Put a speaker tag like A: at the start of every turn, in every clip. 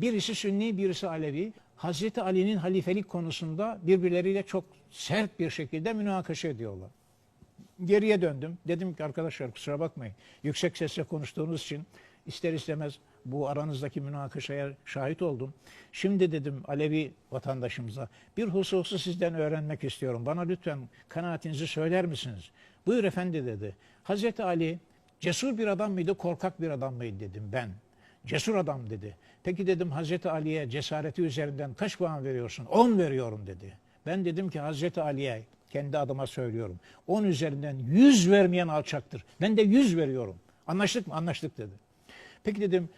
A: Birisi Sünni, birisi Alevi. Hazreti Ali'nin halifelik konusunda birbirleriyle çok sert bir şekilde münakaşa ediyorlar. Geriye döndüm. Dedim ki arkadaşlar kusura bakmayın. Yüksek sesle konuştuğunuz için ister istemez bu aranızdaki münakaşaya şahit oldum. Şimdi dedim Alevi vatandaşımıza bir hususu sizden öğrenmek istiyorum. Bana lütfen kanaatinizi söyler misiniz? Buyur efendi dedi. Hazreti Ali cesur bir adam mıydı, korkak bir adam mıydı dedim ben. Cesur adam dedi. Peki dedim Hazreti Ali'ye cesareti üzerinden kaç puan veriyorsun? 10 veriyorum dedi. Ben dedim ki Hazreti Ali'ye kendi adıma söylüyorum. 10 üzerinden 100 vermeyen alçaktır. Ben de 100 veriyorum. Anlaştık mı? Anlaştık dedi. Peki dedim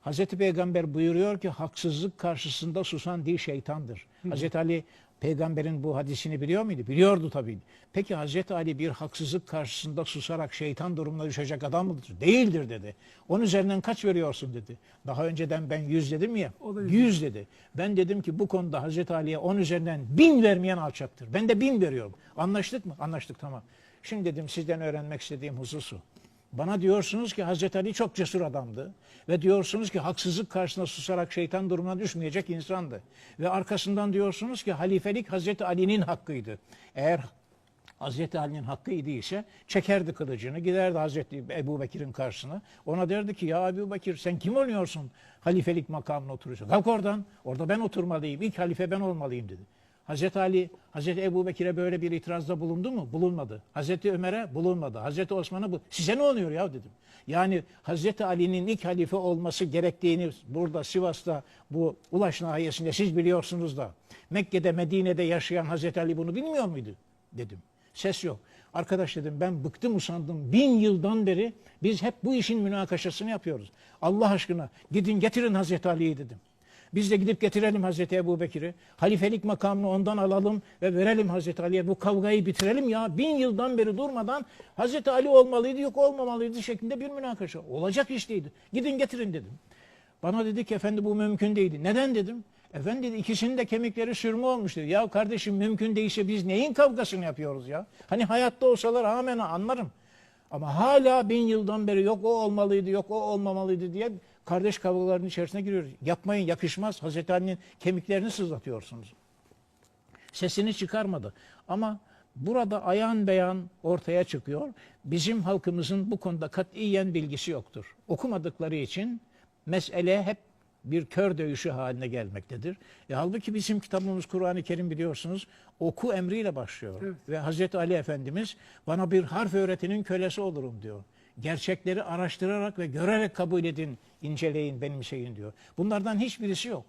A: Hazreti Peygamber buyuruyor ki haksızlık karşısında susan dil şeytandır. Hazreti Ali peygamberin bu hadisini biliyor muydu? Biliyordu tabii. Peki Hazreti Ali bir haksızlık karşısında susarak şeytan durumuna düşecek adam mıdır? Değildir dedi. Onun üzerinden kaç veriyorsun dedi. Daha önceden ben 100 dedim ya.
B: Yüz.
A: 100 dedi. Ben dedim ki bu konuda Hazreti Ali'ye 10 üzerinden 1000 vermeyen alçaktır. Ben de 1000 veriyorum. Anlaştık mı? Anlaştık tamam. Şimdi dedim sizden öğrenmek istediğim hususu. Bana diyorsunuz ki Hazreti Ali çok cesur adamdı. Ve diyorsunuz ki haksızlık karşısında susarak şeytan durumuna düşmeyecek insandı. Ve arkasından diyorsunuz ki halifelik Hazreti Ali'nin hakkıydı. Eğer Hazreti Ali'nin hakkı idiyse çekerdi kılıcını giderdi Hazreti Ebu Bekir'in karşısına. Ona derdi ki ya Ebu Bekir sen kim oluyorsun halifelik makamına oturuyorsun. Kalk oradan orada ben oturmalıyım ilk halife ben olmalıyım dedi. Hazreti Ali, Hazreti Ebu Bekir'e böyle bir itirazda bulundu mu? Bulunmadı. Hazreti Ömer'e bulunmadı. Hazreti Osman'a bu. Size ne oluyor ya dedim. Yani Hazreti Ali'nin ilk halife olması gerektiğini burada Sivas'ta bu Ulaş nahiyesinde siz biliyorsunuz da Mekke'de Medine'de yaşayan Hazreti Ali bunu bilmiyor muydu? Dedim. Ses yok. Arkadaş dedim ben bıktım usandım. Bin yıldan beri biz hep bu işin münakaşasını yapıyoruz. Allah aşkına gidin getirin Hazreti Ali'yi dedim. Biz de gidip getirelim Hazreti Ebu Bekir'i. Halifelik makamını ondan alalım ve verelim Hazreti Ali'ye. Bu kavgayı bitirelim ya. Bin yıldan beri durmadan Hazreti Ali olmalıydı yok olmamalıydı şeklinde bir münakaşa. Olacak iş değildi. Gidin getirin dedim. Bana dedi ki efendi bu mümkün değildi. Neden dedim. Efendi dedi ikisinin de kemikleri sürme olmuş dedi. Ya kardeşim mümkün değilse biz neyin kavgasını yapıyoruz ya? Hani hayatta olsalar amenna anlarım. Ama hala bin yıldan beri yok o olmalıydı yok o olmamalıydı diye kardeş kavgalarının içerisine giriyoruz. Yapmayın yakışmaz. Hazreti Ali'nin kemiklerini sızlatıyorsunuz. Sesini çıkarmadı. Ama burada ayan beyan ortaya çıkıyor. Bizim halkımızın bu konuda katiyen bilgisi yoktur. Okumadıkları için mesele hep bir kör dövüşü haline gelmektedir. E, halbuki bizim kitabımız Kur'an-ı Kerim biliyorsunuz oku emriyle başlıyor.
B: Evet.
A: Ve Hazreti Ali Efendimiz bana bir harf öğretinin kölesi olurum diyor. Gerçekleri araştırarak ve görerek kabul edin, inceleyin, benimseyin diyor. Bunlardan hiçbirisi yok.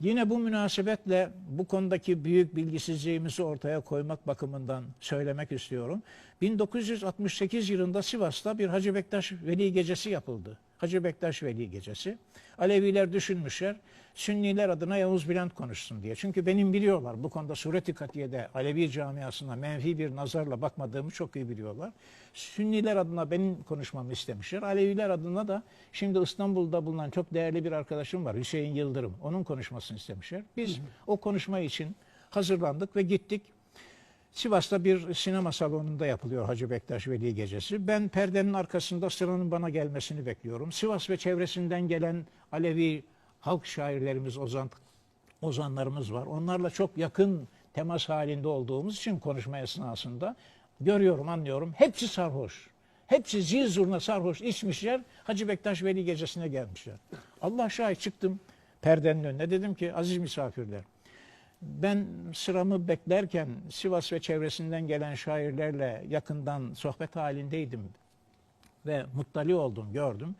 A: Yine bu münasebetle bu konudaki büyük bilgisizliğimizi ortaya koymak bakımından söylemek istiyorum. 1968 yılında Sivas'ta bir Hacı Bektaş Veli Gecesi yapıldı. Hacı Bektaş Veli Gecesi. Aleviler düşünmüşler, Sünniler adına Yavuz Bülent konuşsun diye. Çünkü benim biliyorlar bu konuda Suret-i Katiye'de Alevi camiasına menfi bir nazarla bakmadığımı çok iyi biliyorlar. Sünniler adına benim konuşmamı istemişler. Aleviler adına da şimdi İstanbul'da bulunan çok değerli bir arkadaşım var Hüseyin Yıldırım. Onun konuşmasını istemişler. Biz o konuşma için hazırlandık ve gittik. Sivas'ta bir sinema salonunda yapılıyor Hacı Bektaş Veli Gecesi. Ben perdenin arkasında sıranın bana gelmesini bekliyorum. Sivas ve çevresinden gelen Alevi halk şairlerimiz, ozan, ozanlarımız var. Onlarla çok yakın temas halinde olduğumuz için konuşma esnasında görüyorum, anlıyorum. Hepsi sarhoş. Hepsi zil zurna sarhoş içmişler. Hacı Bektaş Veli Gecesi'ne gelmişler. Allah şahit çıktım perdenin önüne. Dedim ki aziz misafirler ben sıramı beklerken Sivas ve çevresinden gelen şairlerle yakından sohbet halindeydim ve muttali oldum, gördüm.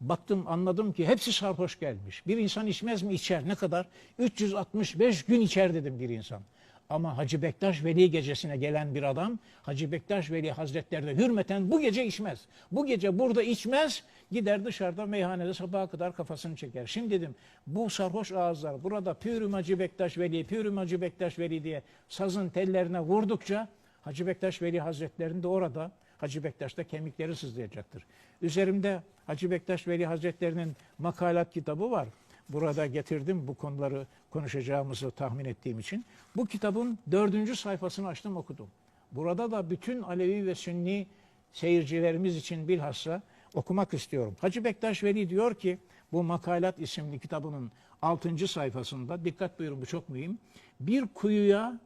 A: Baktım anladım ki hepsi sarhoş gelmiş. Bir insan içmez mi? İçer. Ne kadar? 365 gün içer dedim bir insan. Ama Hacı Bektaş Veli gecesine gelen bir adam Hacı Bektaş Veli Hazretlerine hürmeten bu gece içmez. Bu gece burada içmez gider dışarıda meyhanede sabaha kadar kafasını çeker. Şimdi dedim bu sarhoş ağızlar burada Pürüm Hacı Bektaş Veli, Pürüm Hacı Bektaş Veli diye sazın tellerine vurdukça Hacı Bektaş Veli Hazretlerinin de orada Hacı Bektaş'ta kemikleri sızlayacaktır. Üzerimde Hacı Bektaş Veli Hazretlerinin makalat kitabı var. Burada getirdim bu konuları konuşacağımızı tahmin ettiğim için. Bu kitabın dördüncü sayfasını açtım okudum. Burada da bütün Alevi ve Sünni seyircilerimiz için bilhassa okumak istiyorum. Hacı Bektaş Veli diyor ki bu Makalat isimli kitabının 6. sayfasında dikkat buyurun bu çok mühim. Bir kuyuya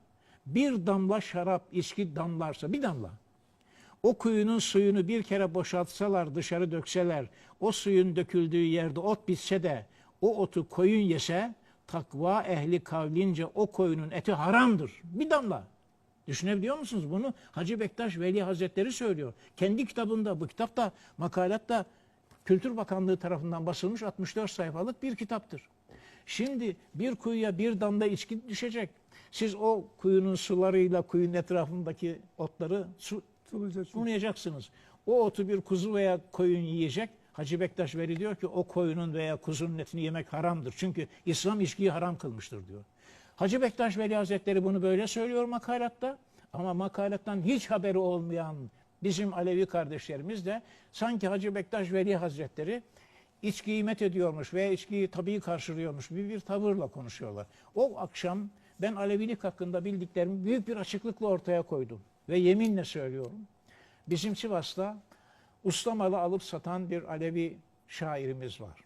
A: bir damla şarap, içki damlarsa bir damla o kuyunun suyunu bir kere boşaltsalar, dışarı dökseler, o suyun döküldüğü yerde ot bitse de o otu koyun yese, takva ehli kavlince o koyunun eti haramdır. Bir damla. Düşünebiliyor musunuz bunu? Hacı Bektaş Veli Hazretleri söylüyor. Kendi kitabında, bu kitap da makalatta Kültür Bakanlığı tarafından basılmış 64 sayfalık bir kitaptır. Şimdi bir kuyuya bir damla içki düşecek. Siz o kuyunun sularıyla kuyunun etrafındaki otları su, sunayacaksınız. O otu bir kuzu veya koyun yiyecek. Hacı Bektaş Veli diyor ki o koyunun veya kuzunun etini yemek haramdır. Çünkü İslam içkiyi haram kılmıştır diyor. Hacı Bektaş Veli Hazretleri bunu böyle söylüyor makalatta. Ama makalattan hiç haberi olmayan bizim Alevi kardeşlerimiz de sanki Hacı Bektaş Veli Hazretleri içkiyi met ediyormuş veya içkiyi tabii karşılıyormuş bir, bir tavırla konuşuyorlar. O akşam ben Alevilik hakkında bildiklerimi büyük bir açıklıkla ortaya koydum. Ve yeminle söylüyorum. Bizim Sivas'ta ustamalı alıp satan bir Alevi şairimiz var.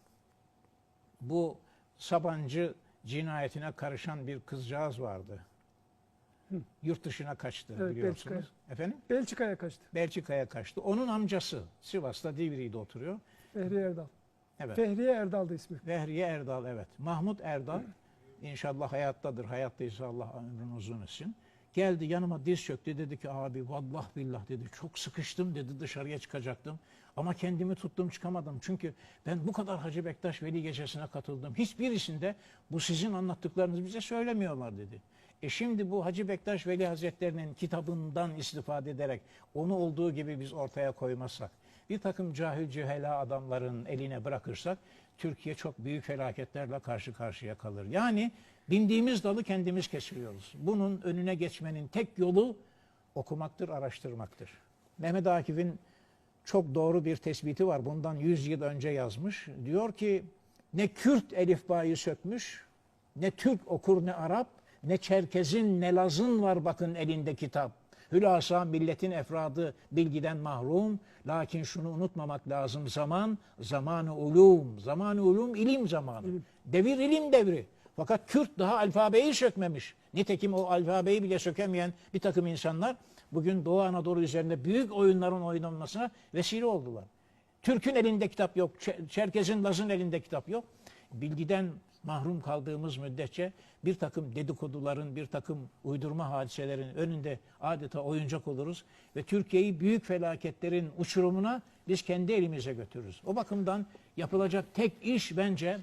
A: Bu Sabancı cinayetine karışan bir kızcağız vardı. Yurt dışına kaçtı
B: Evet,
A: biliyorsunuz.
B: Belçika'ya.
A: Efendim?
B: Belçika'ya kaçtı.
A: Belçika'ya kaçtı. Onun amcası Sivas'ta Divri'de oturuyor.
B: Fehriye Erdal.
A: Evet.
B: Fehriye Erdal'dı ismi.
A: Vehriye Erdal evet. Mahmut Erdal inşallah hayattadır. Hayattaysa Allah ömrünü uzun etsin. Geldi yanıma diz çöktü dedi ki abi vallah billah dedi çok sıkıştım dedi dışarıya çıkacaktım. Ama kendimi tuttum çıkamadım. Çünkü ben bu kadar Hacı Bektaş Veli gecesine katıldım. Hiçbirisinde bu sizin anlattıklarınız bize söylemiyorlar dedi. E şimdi bu Hacı Bektaş Veli Hazretlerinin kitabından istifade ederek onu olduğu gibi biz ortaya koymazsak, bir takım cahil cühela adamların eline bırakırsak Türkiye çok büyük felaketlerle karşı karşıya kalır. Yani bindiğimiz dalı kendimiz kesiyoruz. Bunun önüne geçmenin tek yolu okumaktır, araştırmaktır. Mehmet Akif'in çok doğru bir tespiti var. Bundan 100 yıl önce yazmış. Diyor ki ne Kürt elifbayı sökmüş, ne Türk okur ne Arap, ne Çerkez'in ne Laz'ın var bakın elinde kitap. Hülasa milletin efradı bilgiden mahrum. Lakin şunu unutmamak lazım zaman, zamanı ulum. Zamanı ulum ilim zamanı. Devir ilim devri. Fakat Kürt daha alfabeyi sökmemiş. Nitekim o alfabeyi bile sökemeyen bir takım insanlar bugün Doğu Anadolu üzerinde büyük oyunların oynanmasına vesile oldular. Türk'ün elinde kitap yok, Çe- Çerkez'in, Laz'ın elinde kitap yok. Bilgiden mahrum kaldığımız müddetçe bir takım dedikoduların, bir takım uydurma hadiselerin önünde adeta oyuncak oluruz ve Türkiye'yi büyük felaketlerin uçurumuna biz kendi elimize götürürüz. O bakımdan yapılacak tek iş bence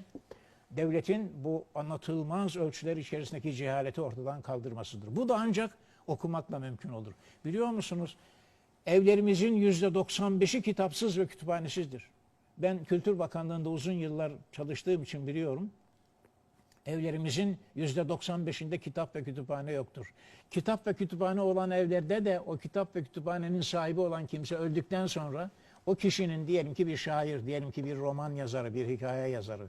A: devletin bu anlatılmaz ölçüler içerisindeki cehaleti ortadan kaldırmasıdır. Bu da ancak okumakla mümkün olur. Biliyor musunuz? Evlerimizin yüzde 95'i kitapsız ve kütüphanesizdir. Ben Kültür Bakanlığı'nda uzun yıllar çalıştığım için biliyorum. Evlerimizin yüzde 95'inde kitap ve kütüphane yoktur. Kitap ve kütüphane olan evlerde de o kitap ve kütüphanenin sahibi olan kimse öldükten sonra o kişinin diyelim ki bir şair, diyelim ki bir roman yazarı, bir hikaye yazarı.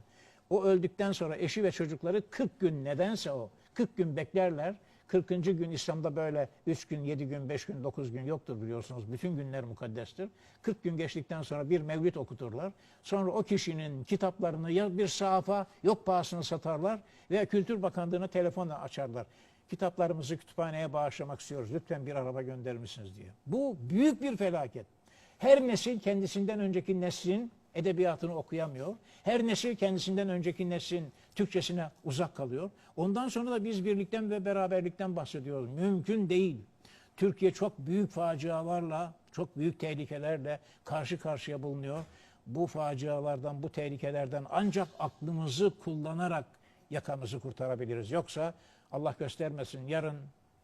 A: O öldükten sonra eşi ve çocukları 40 gün nedense o 40 gün beklerler. 40. gün İslam'da böyle 3 gün, 7 gün, 5 gün, 9 gün yoktur biliyorsunuz. Bütün günler mukaddestir. 40 gün geçtikten sonra bir mevlid okuturlar. Sonra o kişinin kitaplarını ya bir sahafa yok pahasına satarlar veya Kültür Bakanlığı'na telefonla açarlar. Kitaplarımızı kütüphaneye bağışlamak istiyoruz. Lütfen bir araba gönderir misiniz diye. Bu büyük bir felaket. Her nesil kendisinden önceki neslin edebiyatını okuyamıyor. Her nesil kendisinden önceki neslin Türkçesine uzak kalıyor. Ondan sonra da biz birlikten ve beraberlikten bahsediyoruz. Mümkün değil. Türkiye çok büyük facialarla, çok büyük tehlikelerle karşı karşıya bulunuyor. Bu facialardan, bu tehlikelerden ancak aklımızı kullanarak yakamızı kurtarabiliriz. Yoksa Allah göstermesin yarın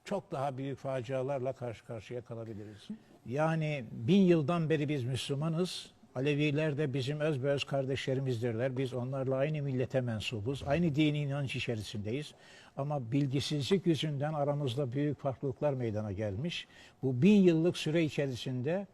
A: çok daha büyük facialarla karşı karşıya kalabiliriz. Yani bin yıldan beri biz Müslümanız. Aleviler de bizim özbeöz kardeşlerimizdirler. Biz onlarla aynı millete mensubuz. Aynı dini inanç içerisindeyiz. Ama bilgisizlik yüzünden aramızda büyük farklılıklar meydana gelmiş. Bu bin yıllık süre içerisinde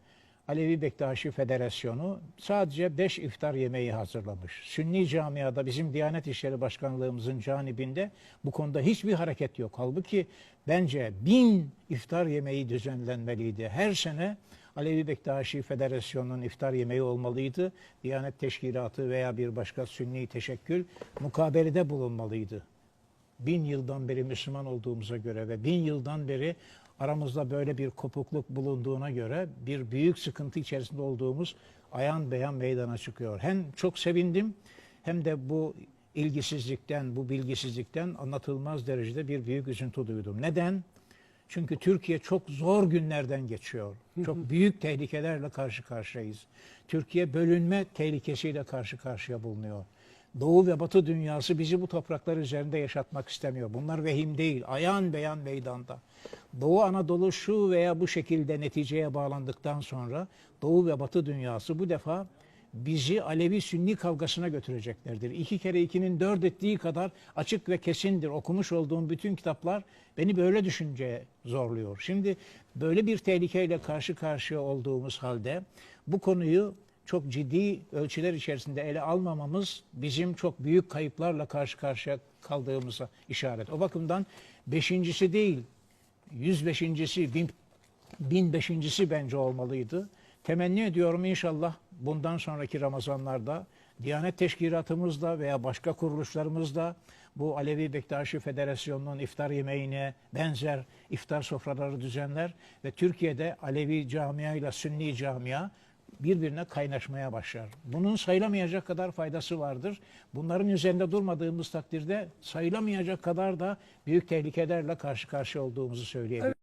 A: Alevi Bektaşi Federasyonu sadece 5 iftar yemeği hazırlamış. Sünni camiada bizim Diyanet İşleri Başkanlığımızın canibinde bu konuda hiçbir hareket yok. Halbuki bence bin iftar yemeği düzenlenmeliydi. Her sene Alevi Bektaşi Federasyonu'nun iftar yemeği olmalıydı. Diyanet Teşkilatı veya bir başka sünni teşekkül mukabelede bulunmalıydı. Bin yıldan beri Müslüman olduğumuza göre ve bin yıldan beri aramızda böyle bir kopukluk bulunduğuna göre bir büyük sıkıntı içerisinde olduğumuz ayan beyan meydana çıkıyor. Hem çok sevindim hem de bu ilgisizlikten, bu bilgisizlikten anlatılmaz derecede bir büyük üzüntü duydum. Neden? Çünkü Türkiye çok zor günlerden geçiyor. Çok büyük tehlikelerle karşı karşıyayız. Türkiye bölünme tehlikesiyle karşı karşıya bulunuyor. Doğu ve Batı dünyası bizi bu topraklar üzerinde yaşatmak istemiyor. Bunlar vehim değil, ayan beyan meydanda. Doğu Anadolu şu veya bu şekilde neticeye bağlandıktan sonra Doğu ve Batı dünyası bu defa bizi Alevi-Sünni kavgasına götüreceklerdir. İki kere ikinin dört ettiği kadar açık ve kesindir. Okumuş olduğum bütün kitaplar beni böyle düşünceye zorluyor. Şimdi böyle bir tehlikeyle karşı karşıya olduğumuz halde bu konuyu çok ciddi ölçüler içerisinde ele almamamız bizim çok büyük kayıplarla karşı karşıya kaldığımıza işaret. O bakımdan beşincisi değil, 105.si, bin, 1005.si bence olmalıydı. Temenni ediyorum inşallah bundan sonraki Ramazanlarda Diyanet Teşkilatımızda veya başka kuruluşlarımızda bu Alevi Bektaşi Federasyonu'nun iftar yemeğine benzer iftar sofraları düzenler ve Türkiye'de Alevi camia ile Sünni camia birbirine kaynaşmaya başlar. Bunun sayılamayacak kadar faydası vardır. Bunların üzerinde durmadığımız takdirde sayılamayacak kadar da büyük tehlikelerle karşı karşıya olduğumuzu söyleyebilirim.